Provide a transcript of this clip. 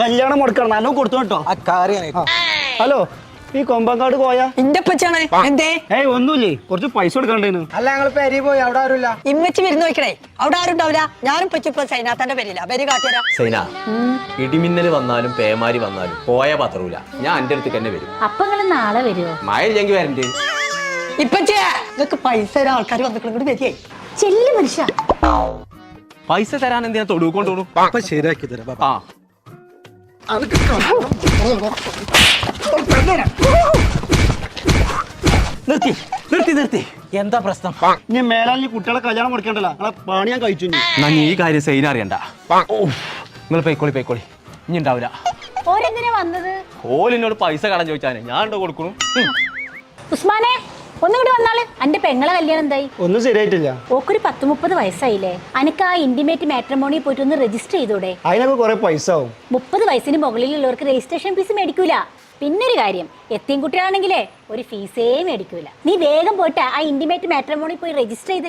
കല്യാണം മുടക്കണം. നല്ലോ കൊടുത്തു കേട്ടോ ആ ഹലോ ഈ കൊമ്പങ്കാട് പോയാ? ഇന്റെ പച്ചാണ് എന്തേ? ഏയ് ഒന്നുമില്ലേ? കുറച്ച് പൈസ കൊടുക്കണ്ടേന് അല്ല ഞങ്ങൾ പെരി പോയി. അവിടെ ആരുമില്ല. ഇമ്മച്ചി വരുന്ന നോക്കണേ. അവിടെ ആരും ഉണ്ടാവില്ല. ഞാനും പച്ചിപ്പോ സൈനാത്തന്റെ പേരില്ല പേര് കാട്ടിയരാ സൈന ഇടിമിന്നൽ വന്നാലും പേമാരി വന്നാലും പോയ പത്രൂല ഞാൻ എന്റെ അടുത്ത് തന്നെ വരും. അപ്പൊ നിങ്ങൾ നാളെ വരുമോ മഴ ഇല്ലെങ്കിൽ വരണ്ടേ. ഇപ്പച്ചേ ഇതൊക്കെ പൈസ തരാൻ ആൾക്കാർ വന്നിട്ട് ചെല്ലു മനുഷ്യ. പൈസ തരാൻ എന്തിനാ തൊടുക്കൊണ്ടോളൂ അപ്പൊ ശരിയാക്കി തരാം. ആ. നിർത്തി നിർത്തി നിർത്തി. എന്താ പ്രശ്നം? ഇനി മേലാൽ ഈ കുട്ടികളെ കല്യാണം കൊടുക്കണ്ടല്ലോ. നിങ്ങളെ പണി ഞാൻ കഴിച്ചു. നീ ഈ കാര്യം സൈന അറിയണ്ട. നിങ്ങൾ പൈക്കോളി പൈക്കോളി ഇനി ഉണ്ടാവില്ല ഓരെന്തിനാ വന്നത്? ഓലിനോട് പൈസ കടം ചോദിച്ചാനേ. ഞാൻ ഉണ്ടോ കൊടുക്കണു? ഉസ്മാനെ ഒന്നുകൂടി വന്നാൾ അന്റെ പെങ്ങളെ കല്യാണം എന്തായി? ഒന്നും ശരിയായിട്ടില്ല. ഓക്കൊരു പത്ത് മുപ്പത് വയസ്സായില്ലേ? അനക്ക് ആ ഇന്റിമേറ്റ് മാട്രിമോണി പോയിട്ട് ഒന്ന് രജിസ്റ്റർ ചെയ്തൂടെ? അതിനൊക്കെ കുറെ പൈസ ആവും മുപ്പത് വയസ്സിന് മുകളിലുള്ളവർക്ക് രജിസ്ട്രേഷൻ ഫീസ് മേടിക്കൂല. പിന്നൊരു കാര്യം എത്തിയും കുട്ടികളാണെങ്കിലേ ഒരു ഫീസേ മേടിക്കൂല. നീ വേഗം പോയിട്ട് ആ ഇന്റിമേറ്റ് മാട്രിമോണി പോയി രജിസ്റ്റർ ചെയ്ത്.